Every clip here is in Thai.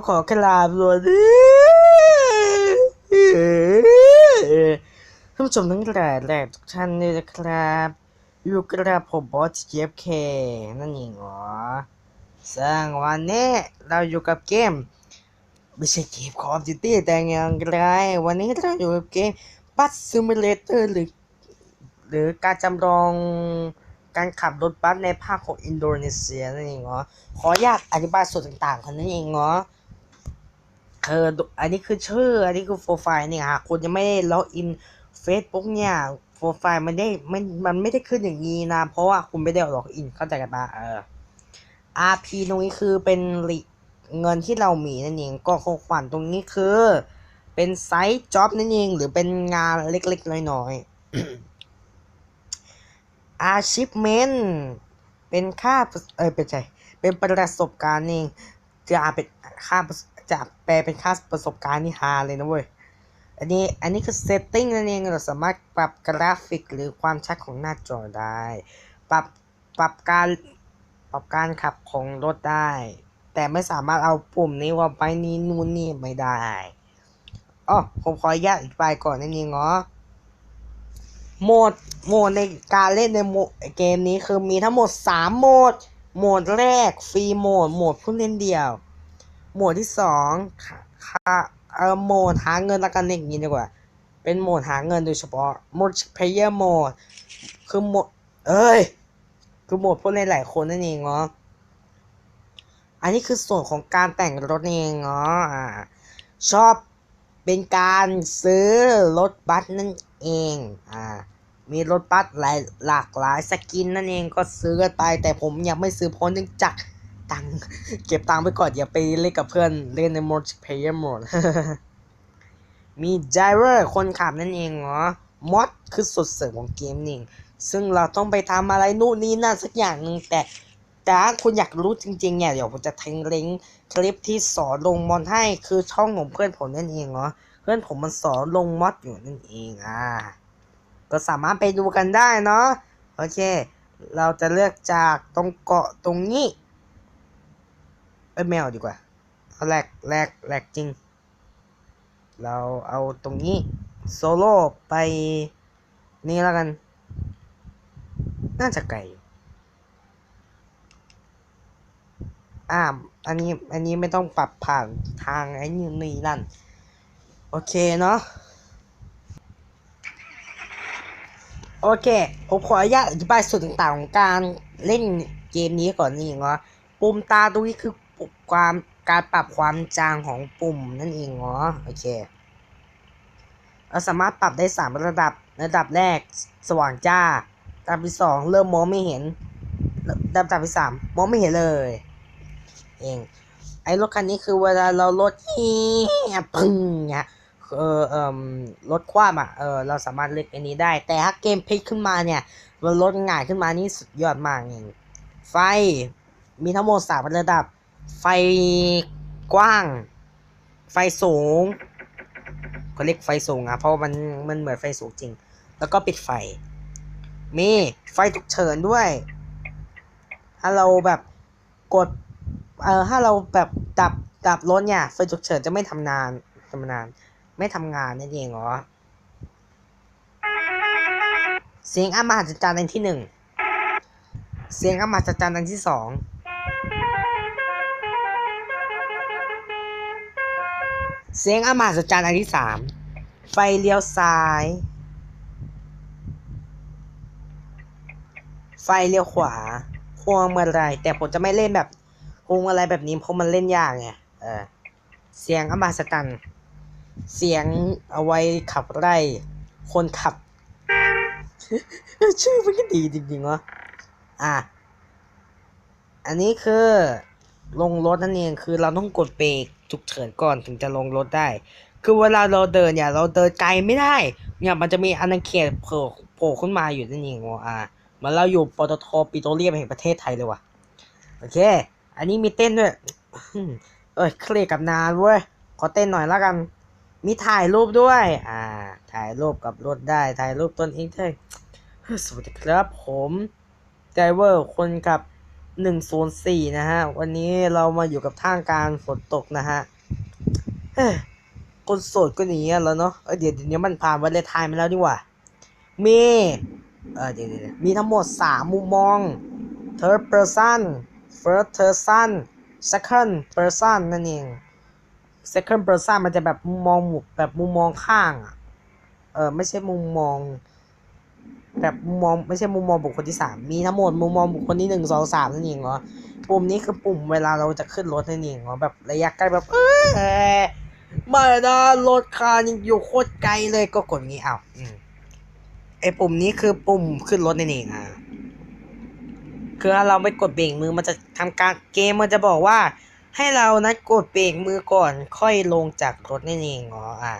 ็ขอกราบสวัสดีท่านผู้ชมทั้งหลายแหละทุกท่านเลยนะครับ อยู่กระผมบอสเจฟเคนั่นเองเหรอซึ่งวันนี้เราอยู่กับเกม ไม่ใช่เกม Call of Duty แต่อย่างไร วันนี้เราอยู่กับเกม Bus Simulator หรือ หรือการจำลองการขับรถบัสในภาคของอินโดนีเซียนั่นเองเหรอ ขออนุญาตอธิบายส่วนต่างๆกันนั่นเองเหรอ เอออันนี้คือชื่อ อันนี้คือโปรไฟล์เนี่ยหากคุณยังไม่ได้ล็อกอิน Facebook เนี่ยโปรไฟล์มันได้ไม่มันไม่ได้ขึ้นอย่างนี้นะ เพราะว่าคุณไม่ได้ล็อกอินเข้าใจกันปะเออ RP ตรงนี้คือเป็นเงินที่เรามีนั่นเองก็ของขวัญตรงนี้คือ เป็นไซต์จ็อบนั่นเองหรือเป็นงานเล็กๆน้อยๆ achievement เป็นค่าเออเป็นใจเป็นประสบการณ์เองจะเป็นค่า จะแปลเป็นค่าประสบการณ์นี่ฮาเลยนะเว้ย อันนี้อันนี้คือ setting นั่นเองเราสามารถปรับกราฟิกหรือความชัดของหน้าจอได้ ปรับปรับการปรับการขับของรถได้ แต่ไม่สามารถเอาปุ่มนี้ว่าไปนี้นู่นนี่ไม่ได้อ๋อผมขออนุญาตอธิบายก่อนนั่นเองเนาะโหมดโหมดในการเล่นในโหมดเกมนี้คือมีทั้งหมด 3 โหมด โหมดแรกฟรีโหมด โหมดผู้เล่นเดียว หมวดที่สองค่าเออโหมดหาเงินละกันอย่างนี้ดีกว่า เป็นโหมดหาเงินโดยเฉพาะโหมด player mode คือโหมด เอ้ย คือโหมดผู้เล่นหลายคนนั่นเองเนาะอันนี้คือส่วนของการแต่งรถเองเนาะชอบเป็นการซื้อรถบัสนั่นเองอ่ามีรถบัสหลายหลากหลายสกินนั่นเองก็ซื้อกันไปแต่ผมยังไม่ซื้อพราะเนื่องจาก ตังค์เก็บตังค์ไปก่อนอย่าไปเล่นกับเพื่อนเล่นใน multiplayer mode มี driver คนขับนั่นเองเหรอ mod คือสุดเสริมของเกมนี่ซึ่งเราต้องไปทำอะไรนู่นนี่นั่นสักอย่างหนึ่งแต่แต่ถ้าคุณอยากรู้จริงๆเนี่ยเดี๋ยวผมจะทิ้งลิงก์คลิปที่สอนลงมอดให้คือช่องของเพื่อนผมนั่นเองเหรอเพื่อนผมมันสอนลงมอดอยู่นั่นเองอ่าก็สามารถไปดูกันได้เนาะโอเค เราจะเลือกจากตรงเกาะตรงนี้ อ้ยไม่เอาดีกว่า เอาแรกแรกแรกจริง เราเอาตรงนี้โซโล่ไปนี่แล้วกัน น่าจะไกลอยู่อ่าอันนี้ อันนี้ไม่ต้องปรับผ่านทางไอ้นี่นี่นั่น โอเคเนาะ โอเค ผมขออนุญาตอธิบายส่วนต่างๆของการเล่นเกมนี้ก่อนนี่เนาะปุ่มตาตรงนี้คือ ความการปรับความจางของปุ่มนั่นเองเนาะโอเคเราสามารถปรับได้สามระดับระดับแรกสว่างจ้าระดับที่สองเริ่มมองไม่เห็นระดับที่สามมองไม่เห็นเลย เองไอ้รถคันนี้คือเวลาเราลดเฮียพึ่งเนี่ยเออเอ่มลดความอะเออเราสามารถเลือกอันนี้ได้ แต่ถ้าเกมพลิกขึ้นมาเนี่ยมันลดง่ายขึ้นมานี่สุดยอดมากเองไฟมีทั้งหมดสามระดับ ไฟกว้าง ไฟสูงเขาเรียกไฟสูงอะเพราะมันมันเหมือนไฟสูงจริง แล้วก็ปิดไฟ มีไฟฉุกเฉินด้วย ถ้าเราแบบกดเออถ้าเราแบบดับดับรถเนี่ยไฟฉุกเฉินจะไม่ทำนานทำนาน ไม่ทำงานนั่นเองเหรอเสียงอมหัศจรรย์อันที่หนึ่งเสียงอมหัศจรรย์อันที่สอง เสียงอมหัศจรรย์อันที่สามไฟเลี้ยวซ้าย ไฟเลี้ยวขวา พวงมาลัยแต่ผมจะไม่เล่นแบบพวงมาลัยแบบนี้เพราะมันเล่นยากไงเออเสียงอมหัศจรรย์เสียงเอาไว้ขับไล่คนขับ ชื่อมันก็ดีจริงๆวะอะ อันนี้คือลงรถนั่นเองคือเราต้องกดเบรก ฉุกเฉินก่อนถึงจะลงรถได้ คือเวลาเราเดินเนี่ย เราเดินไกลไม่ได้ เนี่ยมันจะมีอาณาเขตโผล่โผล่ขึ้นมาอยู่นั่นเองวะอะมือนเราอยู่ปตทปิโตรเลียมแห่งประเทศไทยเลยว่ะ โอเค อันนี้มีเต้นด้วยเอ้ยเคลียร์กับนานเว้ย ขอเต้นหน่อยละกัน มีถ่ายรูปด้วย อ่า ถ่ายรูปกับรถได้ ถ่ายรูปตนเองได้สวัสดีครับผมไดเวอร์คนขับ หนึ่งโซนสี่นะฮะ วันนี้เรามาอยู่กับท่างการฝนตกนะฮะคนโสดก็หนีแล้วเนาะเเดี๋ยวเดี๋ยวมันผ่านวันเลไทน์มาแล้วดีกว่า มีเออเดี๋ยวเดี๋ยวมีทั้งหมดสามมุมมอง third person first person second person นั่นเอง second person มันจะแบบมุมมองแบบมุมมองข้าง เออไม่ใช่มุมมอง แบบมุมมองไม่ใช่มุมมองบุคคลที่สามมีทั้งหมดมุมมองบุคคลที่หนึ่งสองสามนั่นเองเหรอปุ่มนี้คือปุ่มเวลาเราจะขึ้นรถนั่นเองเหรอแบบระยะใกล้แบบเออไม่นะรถคันยังอยู่โคตรไกลเลยก็กดงี้เอาอืมไอปุ่มนี้คือปุ่มขึ้นรถนั่นเองอะคือถ้าเราไม่กดเบรกมือมันจะทำการเกมมันจะบอกว่า ให้เรานะกดเบรกมือก่อน ค่อยลงจากรถนั่นเองเหรออะ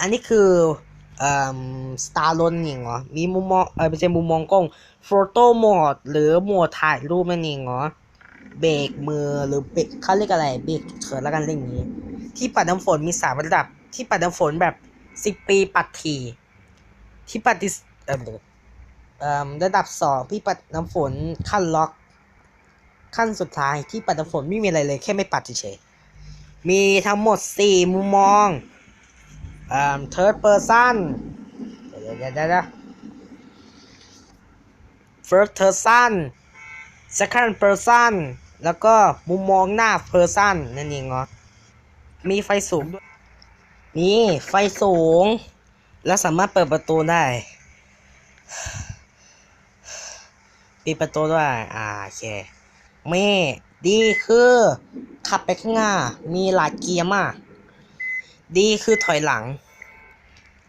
อันนี้คือ สตาร์ลนนี่เหรอ มีมุมมองเออไม่ใช่มุมมองกล้องโฟโต้โหมดหรือโหมดถ่ายรูปนั่นเองเหรอ เบรกมือหรือเบรกเขาเรียกอะไร เบรกเฉินแล้วกันเรียกองนี้ ที่ปัดน้ำฝนมีสามระดับ ที่ปัดน้ำฝนแบบสิบปีปัดทีที่ปัดดิสเอ่อระดับสองพี่ปัดน้ำฝนขั้นล็อกขั้นสุดท้ายที่ปัดน้ำฝนไม่มีอะไรเลยแค่ไม่ปัดเฉยมีทั้งหมดสี่มุมมอง อ่า third person เดี๋ยวเดี๋ยวเดี๋ยวเดี๋ยว first person second person แล้วก็มุมมองหน้า person นั่นเองเหรอมีไฟสูงด้วยมีไฟสูง แล้วสามารถเปิดประตูได้ ปิดประตูด้วย อ่าโอเคมีดีคือ ขับไปข้างหน้า มีหลายเกียร์มาก ดีคือถอยหลัง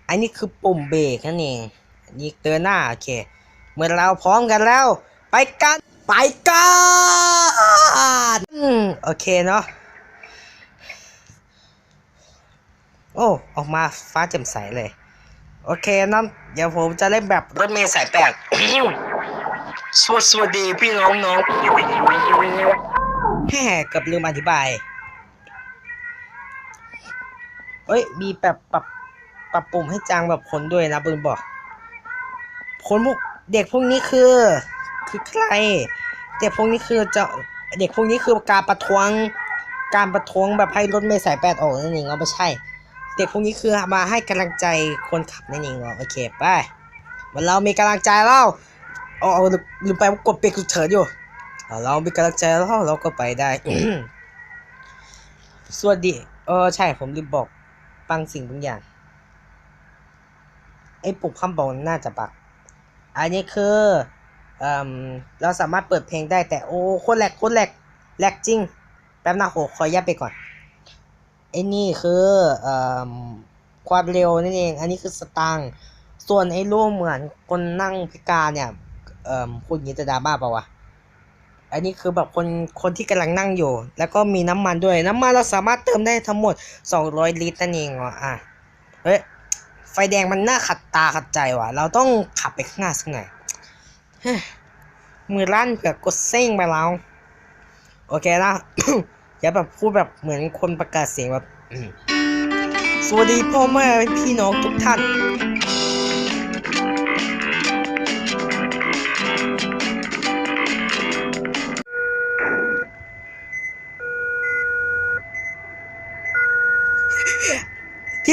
อันนี้คือปุ่มเบรกนั่นเองอันนี้เตือนหน้าโอเค เมื่อเราพร้อมกันแล้ว ไปกัน ไปกันอโอเคเนาะ โอ้ ออกมาฟ้าแจ่มใสเลย โอเคนั่นเดี๋ยวผมจะเล่นแบบรถเมล์สายแปดสวัสวัสดีพี่น้องน้องแฮ่เกับลืมอธิบาย เฮ้ยมีแบบปรับปรับปุ่มให้จางแบบคนด้วยนะปืนบอก คนพวกเด็กพวกนี้คือ คือใคร เด็กพวกนี้คือจะเด็กพวกนี้คือการประท้วงการประท้วงแบบให้รถเมล์สายแปดออกนั่นเองเอาไม่ใช่ เด็กพวกนี้คือมาให้กำลังใจคนขับนั่นเองเรอโอเคไปวันเรามีกำลังใจแล้วเอาเอาลืมไปว่ากดเบรกฉุกเฉินอยู่เอาเรามีกำลังใจแล้วเราก็ไปได้สวัสดี เออใช่ผมลืมบอก บางสิ่งบางอย่างไอ้ปุ่มคำบอกน่าจะบักอันนี้คือเอเราสามารถเปิดเพลงได้แต่โอ้โคตรแหลกโคตรแหลกแหลกจริง แป๊บนะโหขอยับไปก่อนไอ้นี่คือเอความเร็วนั่นเอง อันนี้คือสตางส่วนไอ้รูปเหมือนคนนั่งพิการเนี่ยเอ่มคุณยินจะดราม่าเปล่าวะ อันนี้คือแบบคนคนที่กำลังนั่งอยู่ แล้วก็มีน้ำมันด้วย น้ำมันเราสามารถเติมได้ทั้งหมด 200 ลิตรนั่นเองเหรออะเฮ้ยไฟแดงมันน่าขัดตาขัดใจว่ะ เราต้องขับไปข้างหน้าสักหน่อยมือลั่นเผื่อกดเส้งไปแล้ว โอเคนะอย่าแบบพูดแบบเหมือนคนประกาศเสียงแบบสวัสดีพ่อแม่พี่น้องทุกท่าน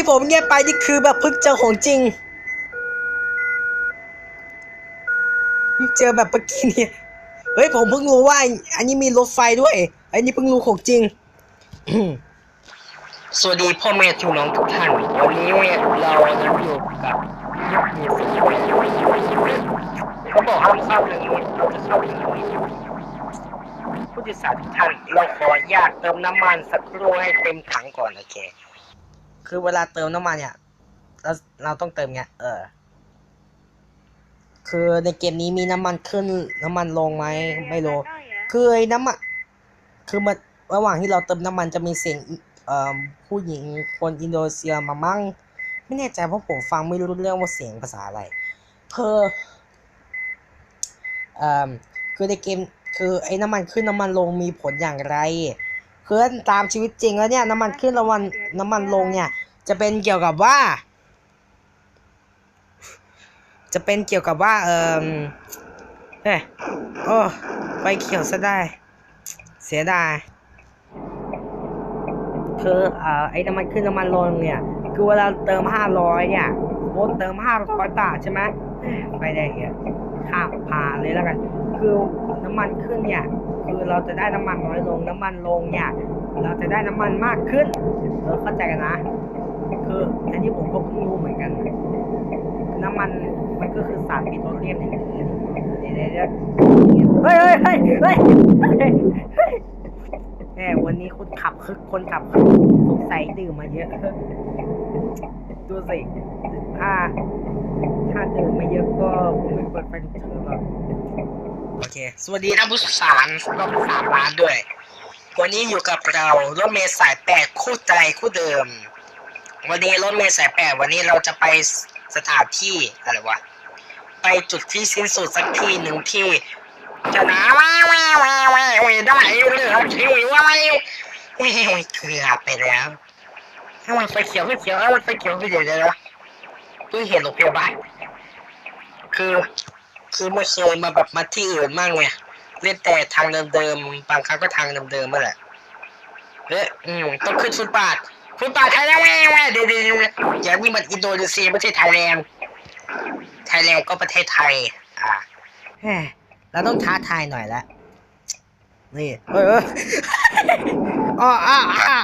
ผมเงียบไปนี่คือแบบเพิ่งเจอของจริง เจอแบบเมื่อกี้เนี่ยเฮ้ยผมเพิ่งรู้ว่า อันนี้มีรถไฟด้วย อันนี้เพิ่งรู้ของจริง สวัสดีพ่อแม่พี่น้องทุกท่านวันนี้เราอยู่กับเขาบอกห้ามเข้าเลยเราจะเข้าอย่างนี้ผู้โดยสารทุกท่านเราขออนุญาตเติมน้ำมันสักครู่ให้เต็มถังก่อนโอเค คือเวลาเติมน้ำมันเนี่ยเราเราต้องเติมไงเออ คือในเกมนี้มีน้ำมันขึ้นน้ำมันลงไหมไม่รู้คือไอ้น้ำมันคือมันระหว่างที่เราเติมน้ำมันจะมีเสียงเอ่อผู้หญิงคนอินโดนีเซียมามั่ง ไม่แน่ใจเพราะผมฟังไม่รู้เรื่องว่าเสียงภาษาอะไรคือเอ่อคือในเกมคือไอ้น้ำมันขึ้นน้ำมันลงมีผลอย่างไร คือตามชีวิตจริงแล้วเนี่ยน้ำมันขึ้นน้ำมันน้ำมันลงเนี่ย จะเป็นเกี่ยวกับว่า จะเป็นเกี่ยวกับว่า เออเฮ้ยโอ้ไฟเขียวซะได้ เสียดายคือเอ่อไอ้น้ำมันขึ้นน้ำมันลงเนี่ย คือเวลาเติมห้าร้อยเนี่ยโบนเติมห้าร้อยบาทใช่ไหมเอ้ยไฟแดงเนี่ยข้ามผ่านเลยแล้วกัน คือน้ำมันขึ้นเนี่ย คือเราจะได้น้ำมันน้อยลงน้ำมันลงเนี่ยเราจะได้น้ำมันมากขึ้นเออเข้าใจกันนะ คืออันนี้ผมก็เพิ่งรู้เหมือนกัน น้ำมันมันก็คือสารปิโตรเลียมอย่างอื่นเดี๋ยวเดี๋ยวเดี๋ยวเฮ้ยเฮ้ยเฮ้ยเฮ้ยเฮ้ยแหมวันนี้คุณขับคึกคนขับคึกสงสัยดื่มมาเยอะดูสิถ้าถ้าดื่มม่เยอะก็คงไม่เปิดไฟฉุกเฉินหรอก โอเค สวัสดีท่านผู้สารรอบสามล้านด้วย วันนี้อยู่กับเรารถเมล์สายแปดคู่ใจคู่เดิม วันนี้รถเมล์สายแปดวันนี้เราจะไปสถานที่อะไรวะ ไปจุดที่สิ้นสุดสักที่หนึ่งที่จะนะว้าวว้าวว้าวาวได้เลยครับที่ว้าวเฮ้ยเกือบไปแล้วถ้ามันไฟเขียวไฟเขียวถ้ามันไฟเขียวไฟเขียวเดี๋ยวนะเพิ่งเห็นโรงพยาบาลคือ คือม่เคยมาแบบมาที่อื่นมั่งไงเล่นแต่ทางเดิมๆบางครั้งก็ทางเดิมๆมาแหละเฮ้ยอืมต้องขึ้นฟุตบาทฟุตบาทไทยแล้วแม่แม่เดี๋ยวเดี๋ยวเดี๋ยวอย่างนี้มันอินโดนีเซียไม่ใช่ไทยแลนด์ไทยแลนด์ก็ประเทศไทย อ่าเราต้องท้าทายหน่อยละนี่เอ้ยเอ้ยอ๋ออะอะ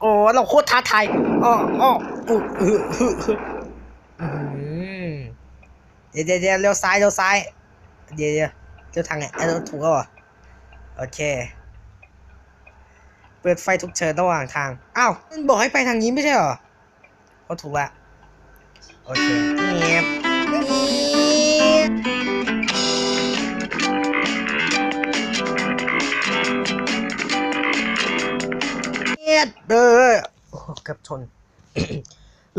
โอ้เราโคตรท้าทายอ๋ออ๋ออือ เดี๋ยวเดี๋ยวเดี๋ยวเลี้ยวซ้ายเลี้ยวซ้าย เดี๋ยวเดี๋ยวเลี้ยวทางไหนเอ้ยถูกแล้วเหรอโอเค เปิดไฟฉุกเฉินระหว่างทาง อ้าวมันบอกให้ไปทางนี้ไม่ใช่เหรอเขาถูกละโอเคเงียบเงียบเด้อโอ้เกือบชน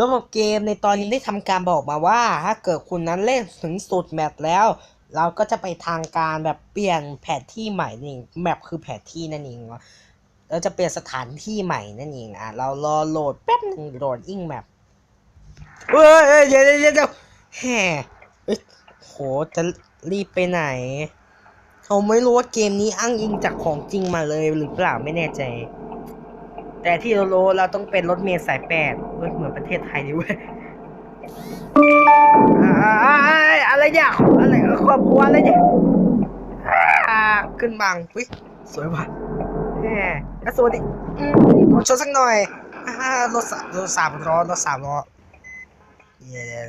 ระบบเกมในตอนนี้ได้ทำการบอกมาว่า ถ้าเกิดคุณนั้นเล่นถึงสุดแมปแล้ว เราก็จะไปทางการแบบเปลี่ยนแผนที่ใหม่นี่แมปคือแผนที่นั่นเองเราจะเปลี่ยนสถานที่ใหม่นั่นเองอะเรารอโหลดแป๊บนึงโหลดอิงแมปเฮ้ยเดี๋ยวเดี๋ยวเดี๋ยวแห่โหจะรีบไปไหนเขาไม่รู้ว่าเกมนี้อ้างอิงจากของจริงมาเลยหรือเปล่าไม่แน่ใจ แต่ที่เรารู้เราต้องเป็นรถเมล์สายแปดเหมือนประเทศไทยดิเว้ยอะไรเนี่ยอะไรครอบครัวอะไรเนี่ยขึ้นบังอุ้ยสวยว่ะแหมสวัสดีขอชนสักหน่อยรถสามรถสามล้อรถสามล้อเดี๋ย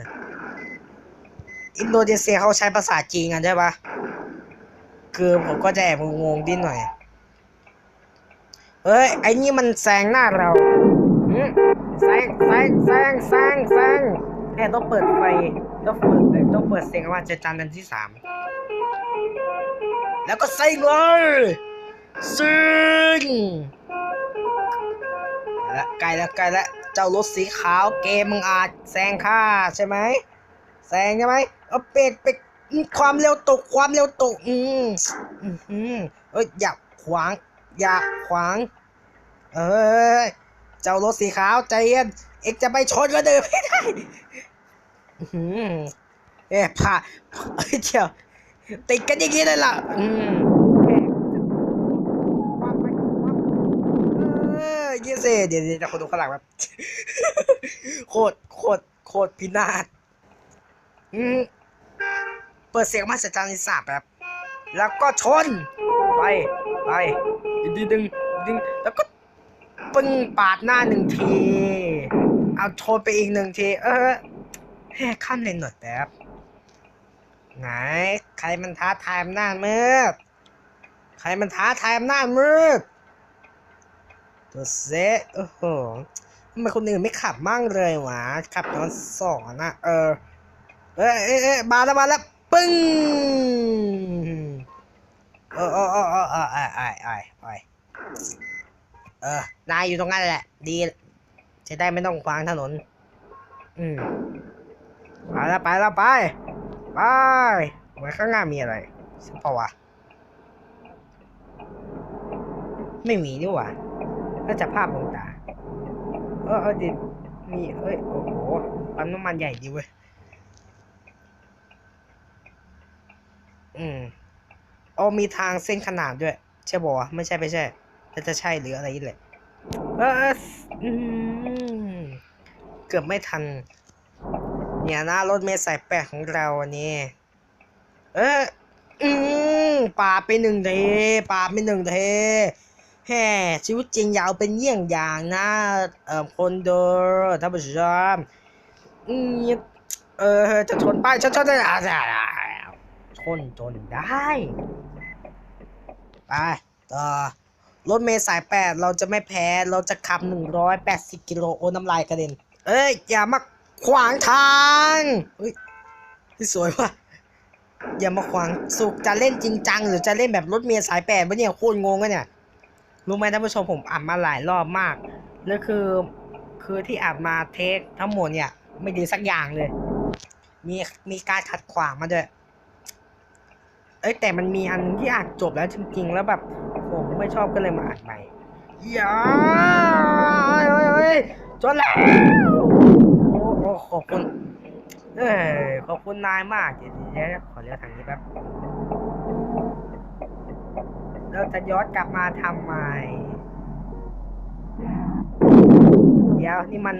อินโดนีเซียเขาใช้ภาษาจีนกันใช่ปะคือผมก็จะแอบงงดิดหน่อย เฮ้ย ไอ้นี่มันแซงหน้าเราแซงแซงแซงแซงแซงแค่ต้องเปิดไฟต้องเปิดต้องเปิดเสียงว่าจะจันกันที่สามแล้วก็แซงเลยซิงละใกล้แล้วใกล้แล้วเจ้ารถสีขาวเกมมึงอาจแซงข้าใช่ไหมแซงใช่ไหมเอาเป็กเป็กความเร็วตกความเร็วตก อืมอืมอืมเอ้ยอย่าขวาง อย่าขวาง เอ้ยเจ้ารถสีขาวใจเย็นเอกจะไปชนก็เดินไม่ได้เอ๊ะผ่าเดี๋ยวติดกันอย่างนี้เลยล่ะอืมเอ๊ะความไปความเยี่ยเซ่เดี๋ยวเดี๋ยวคนดูข้างหลังแบบโคตรโคตรโคตรพินาศอืมเปิดเสียงมาสัจารย์นิสาแบบแล้วก็ชน ไป ไป ดึงดึงดึงแล้วก็ปึ้งปาดหน้าหนึ่งที เอาโชนไปอีกหนึ่งที เออแค่ขั้นเลยหน่อยแป๊บไหนใครมันท้าทายอำนาจมืดใครมันท้าทายอำนาจมืดตัวเซโอ้โหทำไมคนอื่นไม่ขับมั่งเลยวะขับตอนสองนะเออเอ้ยเอ้ยเอ้ยมาแล้วมาแล้วปึ้งเออเออเออเออไอไอไอไอ เออ นายอยู่ตรงนั้นแหละ ดี จะได้ไม่ต้องขวางถนน อืมไปแล้วไปแล้วไป ไปไว้ข้างหน้ามีอะไรใช่ปะวะ ไม่มีนี่หว่าก็จะภาพลงตา เออเออดิมีเอ้ย โอ้โห ปั๊มน้ำมันใหญ่ดีเว้ย อืมอ๋อมีทางเส้นขนาดด้วย ใช่บอวะ ไม่ใช่ไม่ใช่ แต่จะใช่หรืออะไรนี่แหละเอออืมเกือบไม่ทัน เนี่ยนะรถเมล์สายแปดของเราอันนี้ เอออืมปาดไปหนึ่งเทปาดไปหนึ่งเทแฮ่ชีวิตจริงอยาวเป็นเยี่ยงอย่างนะเอ่อคนเดินท่านผู้ชมอืมเออจะชนป้ายชนชนได้ชนจนได้ ไปต่อ รถเมล์สายแปดเราจะไม่แพ้เราจะขับหนึ่งร้อยแปดสิบกิโลโอ้น้ำลายกระเด็น เอ้ย อย่ามาขวางทางเฮ้ยที่สวยว่ะอย่ามาขวางสุกจะเล่นจริงจัง หรือจะเล่นแบบรถเมล์สายแปดวะเนี่ยโคตรงงอะเนี่ยรู้ไหมท่านผู้ชมผมอ่านมาหลายรอบมากแล้วคือคือที่อ่านมาเทคทั้งหมดเนี่ย ไม่ดีสักอย่างเลย มีมีการขัดขวางมาด้วยเอ้ยแต่มันมีอันที่อ่านจบแล้วจริง ๆ แล้วแบบ ผมไม่ชอบก็เลยมาอ่านใหม่อย่าเฮ้ยเฮ้ยจนแล้วโอ้โอ้ขอบคุณเอ้ยขอบคุณนายมากเดี๋ยวเดี๋ยวขอเลี้ยวทางนี้แป๊บเราจะย้อนกลับมาทำใหม่เดี๋ยวนี่มัน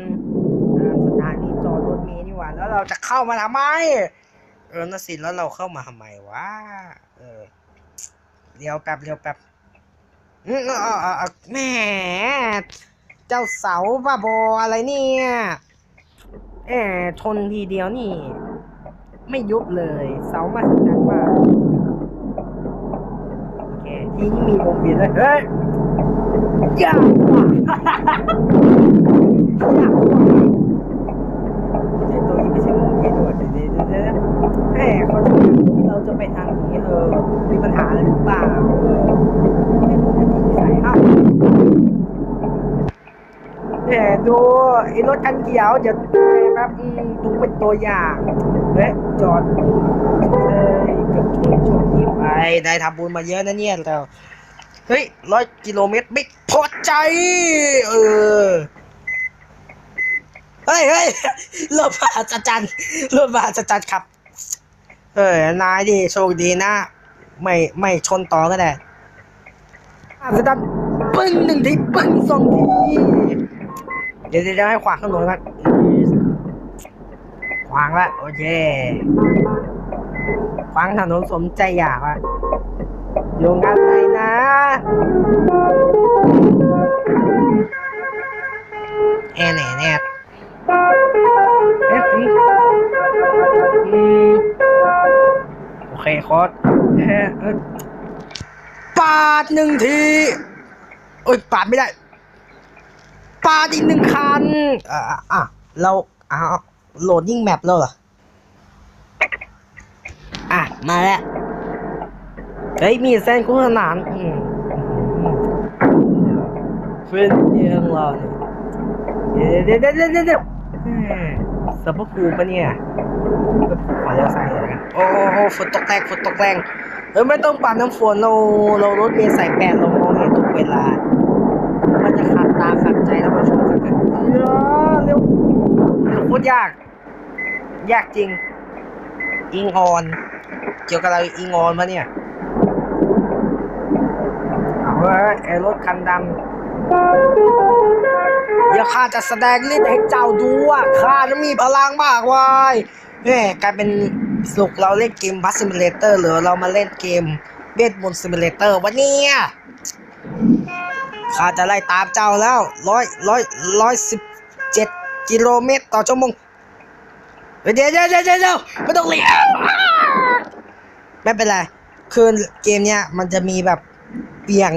เอ่อสถานีจอดรถเมล์นี่หว่าแล้วเราจะเข้ามาทำไมเออน่ะสิแล้วเราเข้ามาทำไมวะเออเดี๋ยวแป๊บเดี๋ยวแป๊บ แหมเจ้าเสาบ้าบออะไรเนี่ยแอบชนทีเดียวนี่ ไม่ยุบเลย เสามาสัจันมากโอเคทีนี้มีวงเวียนด้วยเฮ้ยยากว่ะยากว่ะไอ้ตัวนี้ไม่ใช่วงเวียนด้วยเดี๋ยวเดี๋ยวเดี๋ยวเดี๋ยวแหมเขาจะที่เราจะไปทางนี้เออมีปัญหาอะไรหรือเปล่า แหมดูไอ้รถคันเขียวเดี๋ยวแป๊บดูเป็นตัวอย่างเฮ้ยจอดเอ้ยเกือบชนชนทีไปได้ทำบุญมาเยอะนะเนี่ยเราเฮ้ยร้อยกิโลเมตรไม่พอใจ เออเฮ้ยเฮ้ยรถมาจัดจันรถมาจัดจันครับ เออนายดิโชคดีนะ ไม่ไม่ชนต่อก็ได้อาจัดจัน ปึ้งหนึ่งทีปึ้งสองทีเดี๋ยวเดี๋ยวให้ขวางถนนกันขวางละโอเคขวางถนนสมใจอยากอะอยู่งั้นเลยนะแอนแอนแอนเอ๊ะโอเคคอสเอ๊ะเอ้ยปาดหนึ่งที โอ้ยปาดไม่ได้ ปาดอีกหนึ่งคัน อ่าอะเราอ้าโหลดยิ่งแมปแล้วเหรอ อะ มาแล้ว เฮ้ย มีเส้นคู่ขนานอืมเพื่อนเยี่ยงเราเนี่ยเดี๋ยวเดี๋ยวเดี๋ยวเดี๋ยวเดี๋ยวแหม่สับปะคูปะเนี่ยขอเลี้ยวซ้ายเลยกันโอ้โหโอ้โหฝนตกแรงฝนตกแรงเออไม่ต้องปั่นน้ำฝนเราเรารถเมล์สายแปดเรามอง เห็นทุกเวลา มันจะขัดตาขัดใจแล้วมาชมสักกันเร็วเร็วเร็วโคตรยาก ยากจริง อิงออน เกี่ยวกับอะไรอิงออนมาเนี่ย เอาเว้ยไอ้รถคันดำเดี๋ยวข้าจะแสดงฤทธิ์ให้เจ้าดูว่าข้าจะมีพลังมากวายแม่กลายเป็นสุกเราเล่นเกมบัสซิมูเลเตอร์หรือเรามาเล่นเกมเวทมนต์ซิมูเลเตอร์วะเนี่ย ข้าจะไล่ตามเจ้าแล้วร้อยร้อยร้อยสิบเจ็ดกิโลเมตรต่อชั่วโมงเดี๋ยวเดี๋ยวเดี๋ยวเดี๋ยวเดี๋ยวไม่ต้องเลี้ยวไม่เป็นไร คือเกมเนี้ยมันจะมีแบบเบี่ยง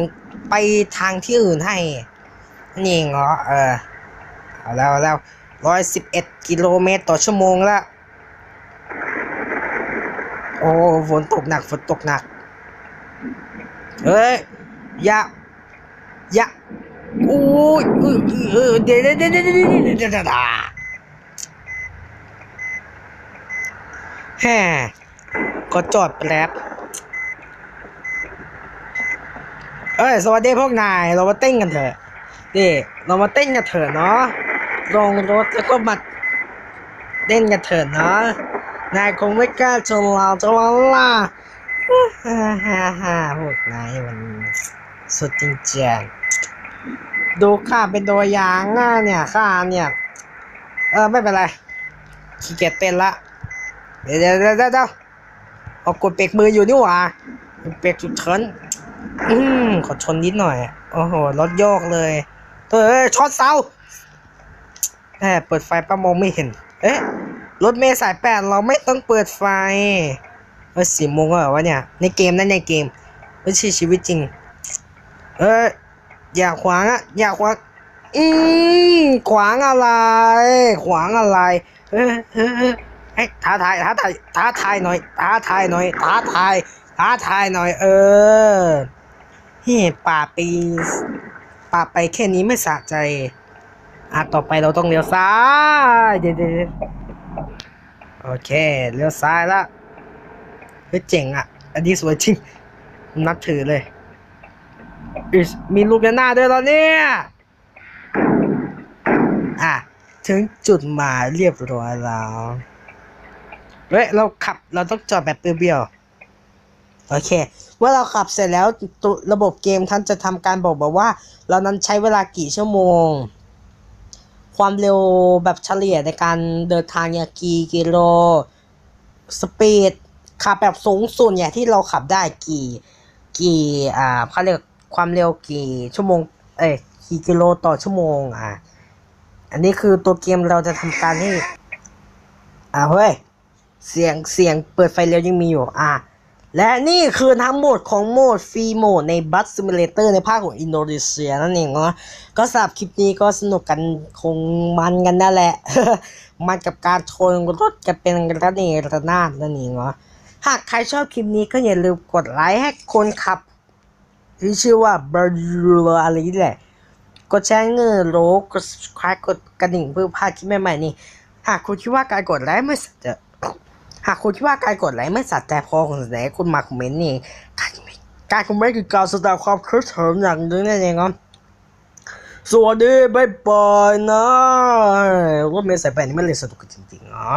ไปทางที่อื่นให้ นี่เหรอเออเอาแล้วเอาแล้วร้อยสิบเอ็ดกิโลเมตรต่อชั่วโมงแล้วโอ้ฝนตกหนักฝนตกหนัก เฮ้ย อย่า ยะโอ้ยเออเดดเดวเดี๋ยวเดี๋ยวเดี๋ยวเดี๋ยวฮ่ก็จอดแป๊บเอ้ย สวัสดีพวกนาย เรามาเต้นกันเถอะนี่เรามาเต้นกันเถอะเนาะลงรถแล้วก็มาเต้นกันเถอะเนาะ นายคงไม่กล้าชนเราจะวันละฮ่าฮ่าฮ่าพวกนายมันสุดจริงจัง ดูข้าเป็นตัวอย่างนะเนี่ยข้าเนี่ย เออไม่เป็นไรขี้เกียจเต้นละ เดี๋ยวเดี๋ยวเดี๋ยวเอากดเบรกมืออยู่นี่หว่าเบรกฉุกเฉินอืมขอชนนิดหน่อย โอ้โหรถโยกเลยเอ้ยช็อตเสาแหมเปิดไฟป้ามองไม่เห็น เอ๊ะรถเมล์สายแปดเราไม่ต้องเปิดไฟเออสี่โมงเหรอวะเนี่ย ในเกมนั่นในเกมไม่ใช่ชีวิตจริง เอ้ย อย่าขวางอะอย่าขวางอืมขวางอะไร ขวางอะไรเฮ้ยเฮ้ยเฮ้ยเฮ้ยท้าทายท้าทายท้าทายหน่อยท้าทายหน่อยท้าทายท้าทายหน่อย เออเฮ้ยป่าปีป่าไปแค่นี้ไม่สะใจอะต่อไปเราต้องเลี้ยวซ้ายเดี๋ยวเดี๋ยวเดี๋ยวโอเคเลี้ยวซ้ายละเฮ้ยเจ๋งอะ อันนี้สวยจริงนับถือเลย อิสมีลูกยันหน้าด้วยเหรอเนี่ยอะ ถึงจุดหมายเรียบร้อยแล้ว เฮ้ย เราขับเราต้องจอดแบบเปรี้ยวๆ โอเค เมื่อเราขับเสร็จแล้วตุระบบเกมท่านจะทำการบอกบอกว่า เรานั้นใช้เวลากี่ชั่วโมง ความเร็วแบบเฉลี่ยในการเดินทางเนี่ยกี่กิโล สปีดขับแบบสูงสุดเนี่ยที่เราขับได้กี่ กี่ อ่าเขาเรียก ความเร็วกี่ชั่วโมง เอ้ยกี่กิโลต่อชั่วโมง อ่าอันนี้คือตัวเกมเราจะทำการให้อ่าเฮ้ย เสียงเสียงเปิดไฟเร็วยังมีอยู่ อ่าและนี่คือทั้งหมดของโหมดฟรีโหมดในบัสซิมูเลเตอร์ในภาคของอินโดนีเซียนั่นเองเนาะก็สำหรับคลิปนี้ก็สนุกกันคงมันกันนั่นแหละ มันกับการชนรถกันเป็นระเนระนาดนั่นเองเนาะหากใครชอบคลิปนี้ก็อย่าลืมกดไลค์ให้คนขับ ที่ชื่อว่าบารูอะไรนี่แหละ กดแชร์เงินโลกด subscribe กดกระดิ่งเพื่อพลาดคลิปใหม่ๆนี่ หากคุณคิดว่าการกดไลค์ไม่สัจจะหากคุณคิดว่าการกดไลค์ไม่สัจแต่พอของแสดงคุณมาคอมเมนต์นี่การคอมเมนต์การคอมเมนต์คือการแสดงความคิดเห็นอย่างนึงนั่นเองครับสวัสดีบายบายนะรถเมล์สายแปดนี่ไม่เลยสนุกจริงๆอ๋อ